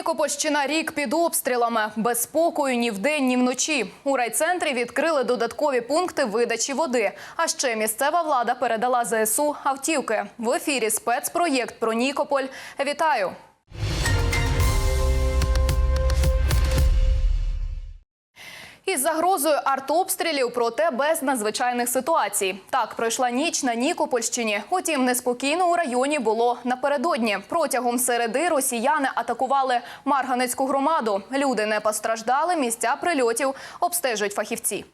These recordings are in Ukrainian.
Нікопольщина рік під обстрілами. Без спокою ні вдень, ні вночі. У райцентрі відкрили додаткові пункти видачі води. А ще місцева влада передала ЗСУ автівки. В ефірі спецпроєкт про Нікополь. Вітаю! Із загрозою артобстрілів, проте без надзвичайних ситуацій. Так пройшла ніч на Нікопольщині. Утім, неспокійно у районі було напередодні. Протягом середи росіяни атакували Марганецьку громаду. Люди не постраждали. Місця прильотів обстежують фахівці.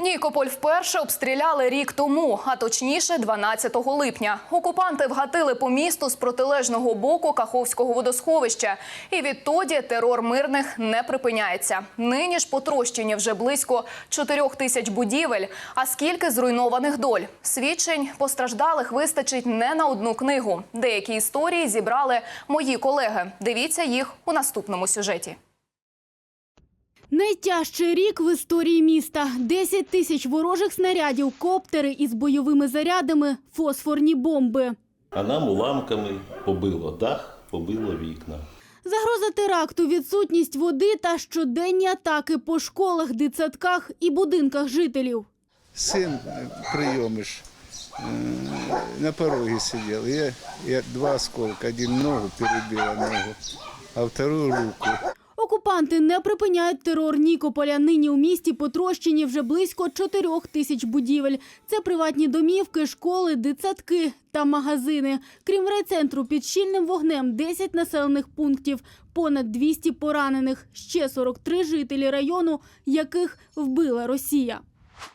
Нікополь вперше обстріляли рік тому, а точніше 12 липня. Окупанти вгатили по місту з протилежного боку Каховського водосховища. І відтоді терор мирних не припиняється. Нині ж потрощені вже близько 4 тисяч будівель. А скільки зруйнованих доль? Свідчень постраждалих вистачить не на одну книгу. Деякі історії зібрали мої колеги. Дивіться їх у наступному сюжеті. Найтяжчий рік в історії міста. 10 тисяч ворожих снарядів, коптери із бойовими зарядами, фосфорні бомби. А нам уламками побило дах, побило вікна. Загроза теракту, відсутність води та щоденні атаки по школах, дитсадках і будинках жителів. сын э, приемыш э, на пороге сидел. Я, я два осколка, один ногу перебила ногу, а вторую руку. Окупанти не припиняють терор Нікополя. Нині у місті потрощені вже близько чотирьох тисяч будівель. Це приватні домівки, школи, дитсадки та магазини. Крім райцентру, під щільним вогнем 10 населених пунктів, понад 200 поранених, ще 43 жителі району, яких вбила Росія.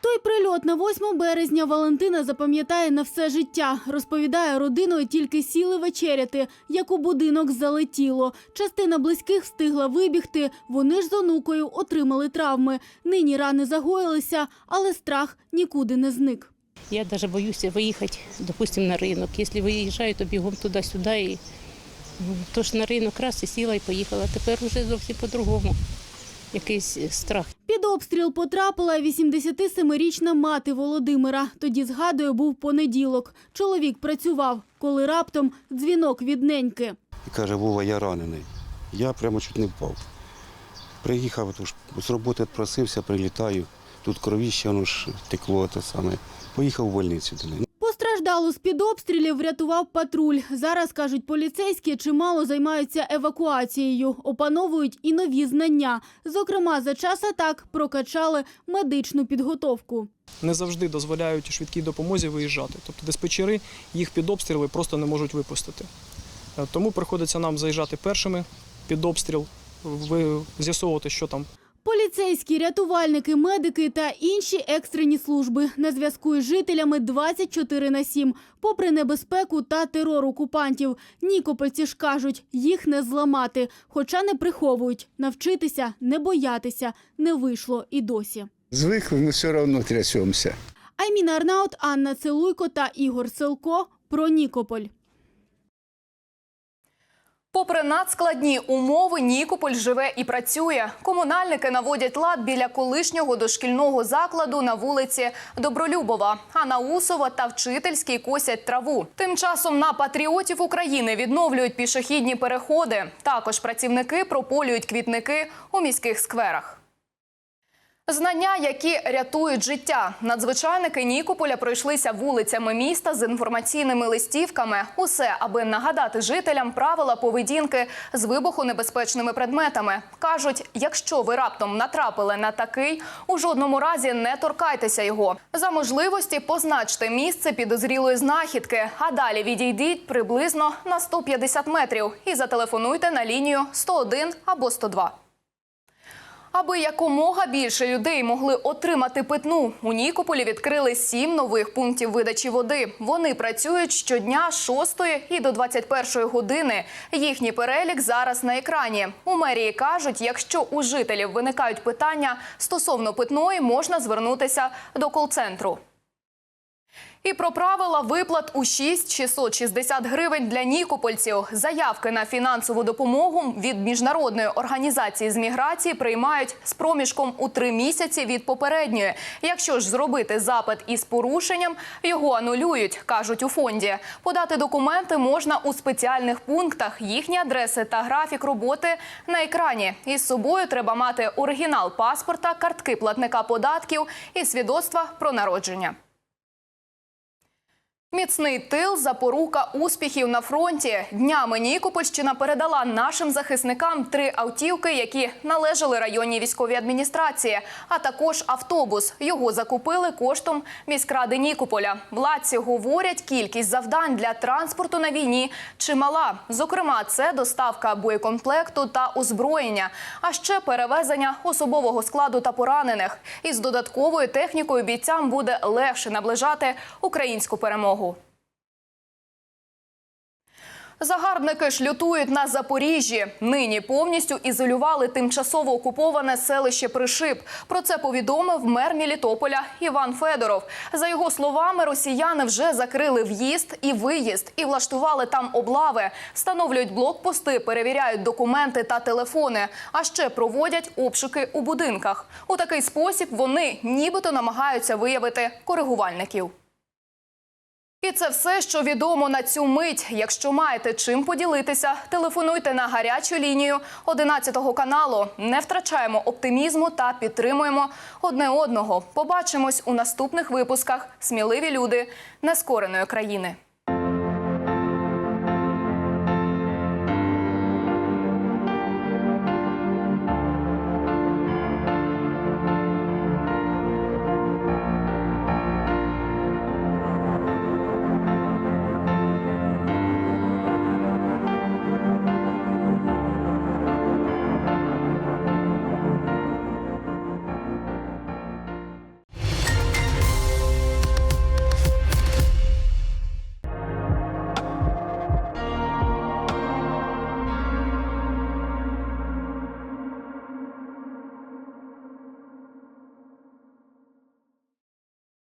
Той прильот на 8 березня Валентина запам'ятає на все життя. Розповідає, родиною тільки сіли вечеряти, як у будинок залетіло. Частина близьких встигла вибігти. Вони ж з онукою отримали травми. Нині рани загоїлися, але страх нікуди не зник. Я даже боюсь выехать, допустим, на рынок. Если виїжджаю, то бігом туди-сюди. І... ну, Тож на ринок раз і сіла і поїхала. Тепер вже зовсім по-другому. Якийсь е, страх. Під обстріл потрапила 87-річна мати Володимира. Тоді, згадує, був понеділок. Чоловік працював, коли раптом дзвінок від неньки. І каже, Вова, я ранений. Я прямо чуть не впав. Приїхав, тож з роботи відпросився, прилітаю. Тут кровіще воно ж текло те саме. Поїхав у больницю до неї. Постраждалу з-під обстрілів врятував патруль. Зараз, кажуть поліцейські, чимало займаються евакуацією, опановують і нові знання. Зокрема, за час атак прокачали медичну підготовку. не завжди дозволяють швидкій допомозі виїжджати. Тобто диспетчери їх під обстріли просто не можуть випустити. Е, Тому приходиться нам заїжджати першими під обстріл, з'ясовувати, що там Поліцейські, рятувальники, медики та інші екстрені служби на зв'язку із жителями 24 на 7. Попри небезпеку та терор окупантів, нікопольці ж кажуть, їх не зламати, хоча не приховують. Навчитися, не боятися не вийшло і досі. Звыкли, но все равно трясемся. Айміна Арнаут, Анна Целуйко та Ігор Селко про Нікополь. Попри надскладні умови, Нікополь живе і працює. Комунальники наводять лад біля колишнього дошкільного закладу на вулиці Добролюбова. А на Усова та вчительський косять траву. Тим часом на патріотів України відновлюють пішохідні переходи. Також працівники прополюють квітники у міських скверах. Знання, які рятують життя. Надзвичайники Нікополя пройшлися вулицями міста з інформаційними листівками. Усе, аби нагадати жителям правила поведінки з вибухонебезпечними предметами. Кажуть, якщо ви раптом натрапили на такий, у жодному разі не торкайтеся його. За можливості позначте місце підозрілої знахідки, а далі відійдіть приблизно на 150 метрів і зателефонуйте на лінію 101 або 102. Аби якомога більше людей могли отримати питну, у Нікополі відкрили сім нових пунктів видачі води. Вони працюють щодня з 6 і до 21 години. Їхній перелік зараз на екрані. У мерії кажуть, якщо у жителів виникають питання стосовно питної, можна звернутися до кол-центру. І про правила виплат у 6-660 гривень для нікопольців. Заявки на фінансову допомогу від міжнародної організації з міграції приймають з проміжком у три місяці від попередньої. Якщо ж зробити запит із порушенням, його анулюють, кажуть у фонді. Подати документи можна у спеціальних пунктах. Їхні адреси та графік роботи на екрані. Із собою треба мати оригінал паспорта, картки платника податків і свідоцтва про народження. Міцний тил запорука успіхів на фронті. Днями Нікопольщина передала нашим захисникам три автівки, які належали районній військовій адміністрації, а також автобус. Його закупили коштом міськради Нікополя. Владці говорять, кількість завдань для транспорту на війні чимала. Зокрема, це доставка боєкомплекту та озброєння, а ще перевезення особового складу та поранених. Із додатковою технікою бійцям буде легше наближати українську перемогу. Загарбники ж лютують на Запоріжжі. Нині повністю ізолювали тимчасово окуповане селище Пришип. Про це повідомив мер Мілітополя Іван Федоров. За його словами, росіяни вже закрили в'їзд і виїзд і влаштували там облави. Встановлюють блокпости, перевіряють документи та телефони, а ще проводять обшуки у будинках. У такий спосіб вони нібито намагаються виявити коригувальників. І це все, що відомо на цю мить. Якщо маєте чим поділитися, телефонуйте на гарячу лінію 11 каналу. Не втрачаємо оптимізму та підтримуємо одне одного. Побачимось у наступних випусках. Сміливі люди нескореної країни.